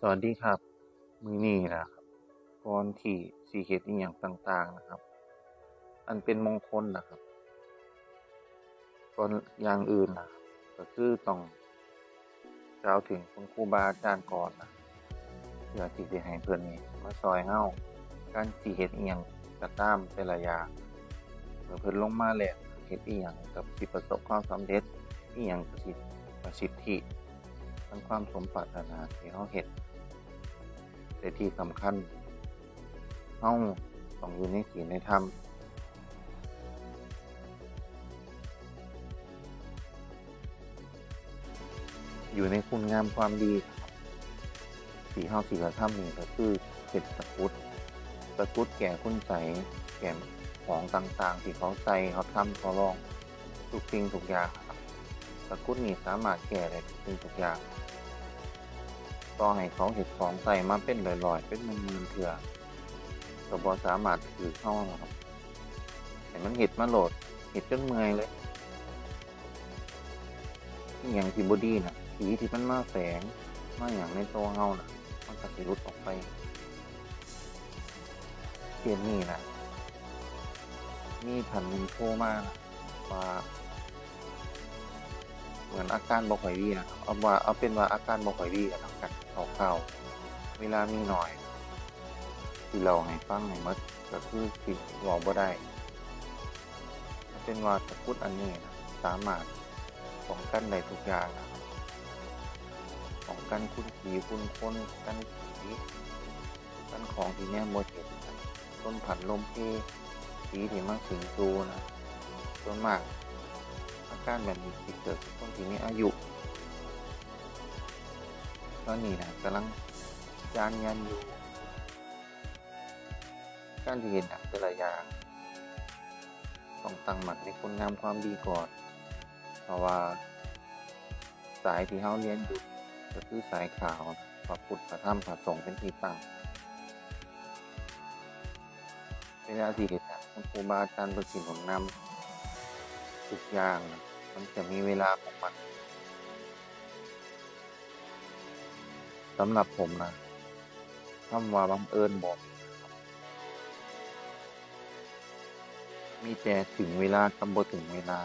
สวัสดีครับ มือนี้นะครับก่อนที่สิเฮ็ดอิหยังต่าง ๆนะครับ อันเป็นมงคลนะครับก่อนอย่างอื่นนะก็คือต้องกล่าวถึงคุณครูบาอาจารย์ก่อนนะเพื่อที่สิให้เพิ่อนนี่มาช่วยเราการสิเฮ็ดอิหยังก็ตามแต่ละอย่างเมื่อเพิ่นลงมาแล้วเฮ็ดอิหยังก็สิประสบความสำเร็จอิหยังก็สิประสิทธิทั้งความสมปรารถนาที่เราเฮ็ด แต่ที่สำคัญเราต้องอยู่ในศีลในธรรมอยู่ในคุณงามความดีครับที่เฮาสิกระทำนี่ก็คือเฮ็ดตะกุดตะกุดแก่คุณไสแก่ของต่างๆ ที่เขาใส่เขาทำเขาลองทุกสิ่งทุกอย่างตะกุดนี่สามารถแก้ได้ทุกสิ่งทุกอย่าง ต่อให้เขาเฮ็ดของใส่มาเป็นร้อยๆ เป็นหมื่นเทื่อก็บ่สามารถถือเข้าครับให้มันเฮ็ดมาโหลดเฮ็ดจนเมื่อยเลยอิหยังที่บ่ดีน่ะผีที่มันมาแฝงมาหยังในตัวเฮาน่ะมันก็สิหลุดออกไปเที่ยนี้น่ะมีท่านหนึ่งโทรมาว่า เหมือนอาการบ่ค่อยดีนะครับเอาว่าเอาเป็นว่าอาการบ่ค่อยดีกันแล้วกันคร่าๆเวลามีหน้อย ที่เราให้ฟังให้หมดก็คือสิเว้าบ่ได้เป็นว่าตะกุดอันนี้นะสามารถป้องกันได้ทุกอย่างนะป้องกันคุณผีคุณคนกันผีกันของที่แนมบ่เห็นต้นผันลมเพผีที่มาสิงตัวนะส่วนมาก การแบบนี้เกิดกับคนที่มีอายุตอนนี้นะกำลังจานยันอยู่ การที่เห็นหนังแต่ละอย่างต้องตั้งหมัดในคุณงามความดีก่อน เพราะว่าสายที่เขาเรียนอยู่ก็คือสายขาวพระพุทธพระธรรมพระสงฆ์เป็นที่ตั้งเวลาที่เห็นนะคุณครูบาอาจารย์ประสิทธิ์ของนำทุกอย่างนะ มันจะมีเวลาของมันสำหรับผมนะคำว่าบังเอิญบอกมีแต่ถึงเวลากำบบ่ถึงเวลา